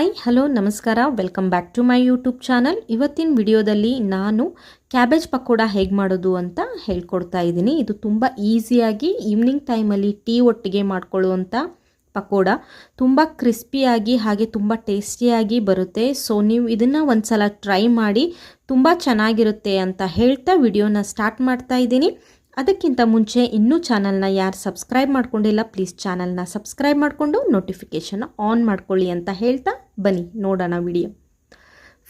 Hi hello ನಮಸ್ಕಾರ. Welcome back to my YouTube channel ಇವತ್ತಿನ ವಿಡಿಯೋದಲ್ಲಿ ನಾನು ಕ್ಯಾಬೇಜ್ ಪಕೋಡ ಹೇಗೆ ಮಾಡೋದು ಅಂತ ಹೇಳ್ಕೊಡ್ತಾ ಇದ್ದೀನಿ. ಇದು ತುಂಬ ಈಸಿಯಾಗಿ ಈವ್ನಿಂಗ್ ಟೈಮಲ್ಲಿ ಟೀ ಒಟ್ಟಿಗೆ ಮಾಡ್ಕೊಳ್ಳುವಂಥ ಪಕೋಡ. ತುಂಬ ಕ್ರಿಸ್ಪಿಯಾಗಿ ಹಾಗೆ ತುಂಬ ಟೇಸ್ಟಿಯಾಗಿ ಬರುತ್ತೆ. ಸೊ ನೀವು ಇದನ್ನು ಒಂದು ಸಲ ಟ್ರೈ ಮಾಡಿ ತುಂಬ ಚೆನ್ನಾಗಿರುತ್ತೆ ಅಂತ ಹೇಳ್ತಾ ವಿಡಿಯೋನ ಸ್ಟಾರ್ಟ್ ಮಾಡ್ತಾ ಇದ್ದೀನಿ. ಅದಕ್ಕಿಂತ ಮುಂಚೆ ಇನ್ನೂ ಚಾನಲ್ನ ಯಾರು ಸಬ್ಸ್ಕ್ರೈಬ್ ಮಾಡ್ಕೊಂಡಿಲ್ಲ ಪ್ಲೀಸ್ ಚಾನಲ್ನ ಸಬ್ಸ್ಕ್ರೈಬ್ ಮಾಡಿಕೊಂಡು ನೋಟಿಫಿಕೇಷನ್ ಆನ್ ಮಾಡ್ಕೊಳ್ಳಿ ಅಂತ ಹೇಳ್ತಾ ಬನ್ನಿ, ನೋಡೋಣ ವಿಡಿಯೋ.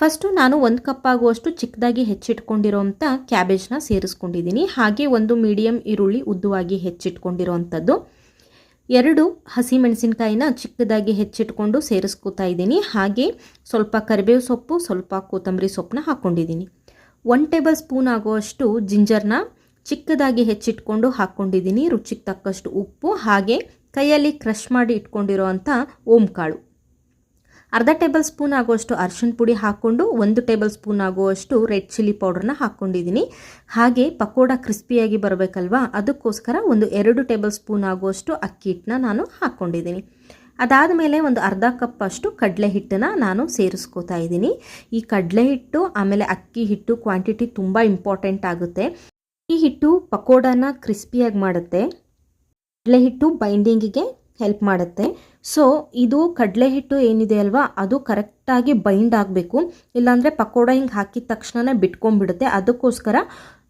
ಫಸ್ಟು ನಾನು ಒಂದು ಕಪ್ ಆಗುವಷ್ಟು ಚಿಕ್ಕದಾಗಿ ಹೆಚ್ಚಿಟ್ಕೊಂಡಿರೋವಂಥ ಕ್ಯಾಬೇಜ್ನ ಸೇರಿಸ್ಕೊಂಡಿದ್ದೀನಿ. ಹಾಗೆ ಒಂದು ಮೀಡಿಯಂ ಈರುಳ್ಳಿ ಉದ್ದವಾಗಿ ಹೆಚ್ಚಿಟ್ಕೊಂಡಿರೋವಂಥದ್ದು ಎರಡು ಹಸಿಮೆಣಸಿನ್ಕಾಯಿನ ಚಿಕ್ಕದಾಗಿ ಹೆಚ್ಚಿಟ್ಕೊಂಡು ಸೇರಿಸ್ಕೊತಾ ಇದ್ದೀನಿ. ಹಾಗೆ ಸ್ವಲ್ಪ ಕರಿಬೇವು ಸೊಪ್ಪು, ಸ್ವಲ್ಪ ಕೊತ್ತಂಬರಿ ಸೊಪ್ಪನ್ನ ಹಾಕ್ಕೊಂಡಿದ್ದೀನಿ. ಒನ್ ಟೇಬಲ್ ಸ್ಪೂನ್ ಆಗುವಷ್ಟು ಜಿಂಜರ್ನ ಚಿಕ್ಕದಾಗಿ ಹೆಚ್ಚಿಟ್ಕೊಂಡು ಹಾಕ್ಕೊಂಡಿದ್ದೀನಿ. ರುಚಿಗೆ ತಕ್ಕಷ್ಟು ಉಪ್ಪು, ಹಾಗೆ ಕೈಯಲ್ಲಿ ಕ್ರಷ್ ಮಾಡಿ ಇಟ್ಕೊಂಡಿರೋವಂಥ ಓಂಕಾಳು. ಅರ್ಧ ಟೇಬಲ್ ಸ್ಪೂನ್ ಆಗುವಷ್ಟು ಅರ್ಶಿಣ ಪುಡಿ ಹಾಕ್ಕೊಂಡು ಒಂದು ಟೇಬಲ್ ಸ್ಪೂನ್ ಆಗುವಷ್ಟು ರೆಡ್ ಚಿಲ್ಲಿ ಪೌಡ್ರನ್ನ ಹಾಕ್ಕೊಂಡಿದ್ದೀನಿ ಹಾಗೆ ಪಕೋಡ ಕ್ರಿಸ್ಪಿಯಾಗಿ ಬರಬೇಕಲ್ವಾ? ಅದಕ್ಕೋಸ್ಕರ ಒಂದು ಎರಡು ಟೇಬಲ್ ಸ್ಪೂನ್ ಆಗುವಷ್ಟು ಅಕ್ಕಿ ಹಿಟ್ಟನ್ನ ನಾನು ಹಾಕ್ಕೊಂಡಿದ್ದೀನಿ ಅದಾದ ಮೇಲೆ ಒಂದು ಅರ್ಧ ಕಪ್ ಅಷ್ಟು ಕಡಲೆ ಹಿಟ್ಟನ್ನು ನಾನು ಸೇರಿಸ್ಕೋತಾ ಇದ್ದೀನಿ. ಈ ಕಡಲೆ ಹಿಟ್ಟು, ಆಮೇಲೆ ಅಕ್ಕಿ ಹಿಟ್ಟು ಕ್ವಾಂಟಿಟಿ ತುಂಬ ಇಂಪಾರ್ಟೆಂಟ್ ಆಗುತ್ತೆ. ಈ ಹಿಟ್ಟು ಪಕೋಡನ ಕ್ರಿಸ್ಪಿಯಾಗಿ ಮಾಡುತ್ತೆ. ಕಡಲೆ ಹಿಟ್ಟು ಬೈಂಡಿಂಗಿಗೆ ಹೆಲ್ಪ್ ಮಾಡುತ್ತೆ. ಸೊ ಇದು ಕಡಲೆ ಹಿಟ್ಟು ಏನಿದೆ ಅಲ್ವಾ? ಅದು ಕರೆಕ್ಟಾಗಿ ಬೈಂಡ್ ಆಗಬೇಕು. ಇಲ್ಲಾಂದರೆ ಪಕೋಡ ಹಿಂಗೆ ಹಾಕಿದ ತಕ್ಷಣನೇ ಬಿಟ್ಕೊಂಡ್ಬಿಡುತ್ತೆ. ಅದಕ್ಕೋಸ್ಕರ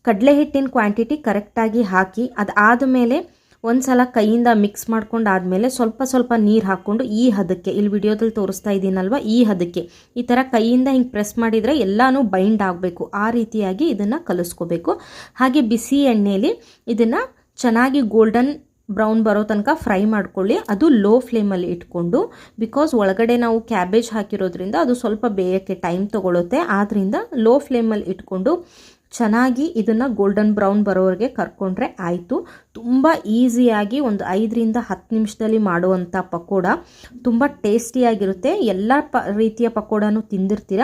ಕಡಲೆ ಹಿಟ್ಟಿನ ಕ್ವಾಂಟಿಟಿ ಕರೆಕ್ಟಾಗಿ ಹಾಕಿ ಅದಾದ ಮೇಲೆ ಒಂದು ಸಲ ಕೈಯಿಂದ ಮಿಕ್ಸ್ ಮಾಡ್ಕೊಂಡು ಆದಮೇಲೆ ಸ್ವಲ್ಪ ಸ್ವಲ್ಪ ನೀರು ಹಾಕ್ಕೊಂಡು ಈ ಹದಕ್ಕೆ, ಇಲ್ಲಿ ವಿಡಿಯೋದಲ್ಲಿ ತೋರಿಸ್ತಾ ಇದ್ದೀನಲ್ವ? ಈ ಹದಕ್ಕೆ. ಈ ಥರ ಕೈಯಿಂದ ಹಿಂಗೆ ಪ್ರೆಸ್ ಮಾಡಿದರೆ ಎಲ್ಲನೂ ಬೈಂಡ್ ಆಗಬೇಕು. ಆ ರೀತಿಯಾಗಿ ಇದನ್ನು ಕಲಿಸ್ಕೋಬೇಕು. ಹಾಗೆ ಬಿಸಿ ಎಣ್ಣೆಯಲ್ಲಿ ಇದನ್ನು ಚೆನ್ನಾಗಿ ಗೋಲ್ಡನ್ ಬ್ರೌನ್ ಬರೋ ತನಕ ಫ್ರೈ ಮಾಡ್ಕೊಳ್ಳಿ. ಅದು ಲೋ ಫ್ಲೇಮಲ್ಲಿ ಇಟ್ಕೊಂಡು ಬಿಕಾಸ್ ಒಳಗಡೆ ನಾವು ಕ್ಯಾಬೇಜ್ ಹಾಕಿರೋದ್ರಿಂದ ಅದು ಸ್ವಲ್ಪ ಬೇಯಕ್ಕೆ ಟೈಮ್ ತೊಗೊಳುತ್ತೆ. ಆದ್ದರಿಂದ ಲೋ ಫ್ಲೇಮಲ್ಲಿ ಇಟ್ಕೊಂಡು ಚೆನ್ನಾಗಿ ಇದನ್ನು ಗೋಲ್ಡನ್ ಬ್ರೌನ್ ಬರೋವರೆಗೆ ಕರ್ಕೊಂಡ್ರೆ ಆಯಿತು. ತುಂಬ ಈಸಿಯಾಗಿ ಒಂದು ಐದರಿಂದ ಹತ್ತು ನಿಮಿಷದಲ್ಲಿ ಮಾಡುವಂಥ ಪಕೋಡ ತುಂಬ ಟೇಸ್ಟಿಯಾಗಿರುತ್ತೆ. ಎಲ್ಲ ಪ ರೀತಿಯ ಪಕೋಡನೂ ತಿಂದಿರ್ತೀರ?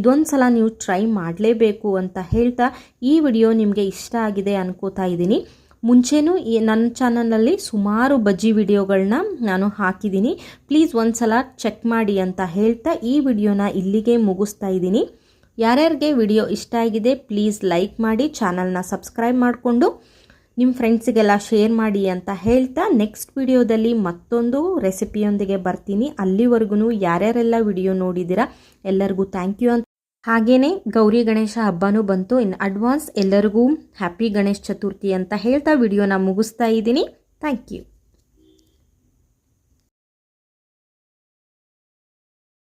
ಇದೊಂದು ಸಲ ನೀವು ಟ್ರೈ ಮಾಡಲೇಬೇಕು ಅಂತ ಹೇಳ್ತಾ ಈ ವಿಡಿಯೋ ನಿಮಗೆ ಇಷ್ಟ ಆಗಿದೆ ಅನ್ಕೋತಾ ಇದ್ದೀನಿ. ಮುಂಚೆನೂ ಈ ನನ್ನ ಚಾನಲಲ್ಲಿ ಸುಮಾರು ಬಜ್ಜಿ ವಿಡಿಯೋಗಳನ್ನ ನಾನು ಹಾಕಿದ್ದೀನಿ. ಪ್ಲೀಸ್ ಒಂದು ಸಲ ಚೆಕ್ ಮಾಡಿ ಅಂತ ಹೇಳ್ತಾ ಈ ವಿಡಿಯೋನ ಇಲ್ಲಿಗೆ ಮುಗಿಸ್ತಾ ಇದ್ದೀನಿ. ಯಾರ್ಯಾರಿಗೆ ವಿಡಿಯೋ ಇಷ್ಟ ಆಗಿದೆ ಪ್ಲೀಸ್ ಲೈಕ್ ಮಾಡಿ, ಚಾನಲ್ನ ಸಬ್ಸ್ಕ್ರೈಬ್ ಮಾಡಿಕೊಂಡು ನಿಮ್ಮ ಫ್ರೆಂಡ್ಸಿಗೆಲ್ಲ ಶೇರ್ ಮಾಡಿ ಅಂತ ಹೇಳ್ತಾ ನೆಕ್ಸ್ಟ್ ವಿಡಿಯೋದಲ್ಲಿ ಮತ್ತೊಂದು ರೆಸಿಪಿಯೊಂದಿಗೆ ಬರ್ತೀನಿ. ಅಲ್ಲಿವರೆಗೂ ಯಾರ್ಯಾರೆಲ್ಲ ವಿಡಿಯೋ ನೋಡಿದ್ದೀರಾ ಎಲ್ಲರಿಗೂ ಥ್ಯಾಂಕ್ ಯು ಅಂತ ಹಾಗೆಯೇ ಗೌರಿ ಗಣೇಶ ಹಬ್ಬನೂ ಬಂತು. ಇನ್ ಅಡ್ವಾನ್ಸ್ ಎಲ್ಲರಿಗೂ ಹ್ಯಾಪಿ ಗಣೇಶ ಚತುರ್ಥಿ ಅಂತ ಹೇಳ್ತಾ ವಿಡಿಯೋನ ಮುಗಿಸ್ತಾ ಇದ್ದೀನಿ. Thank you.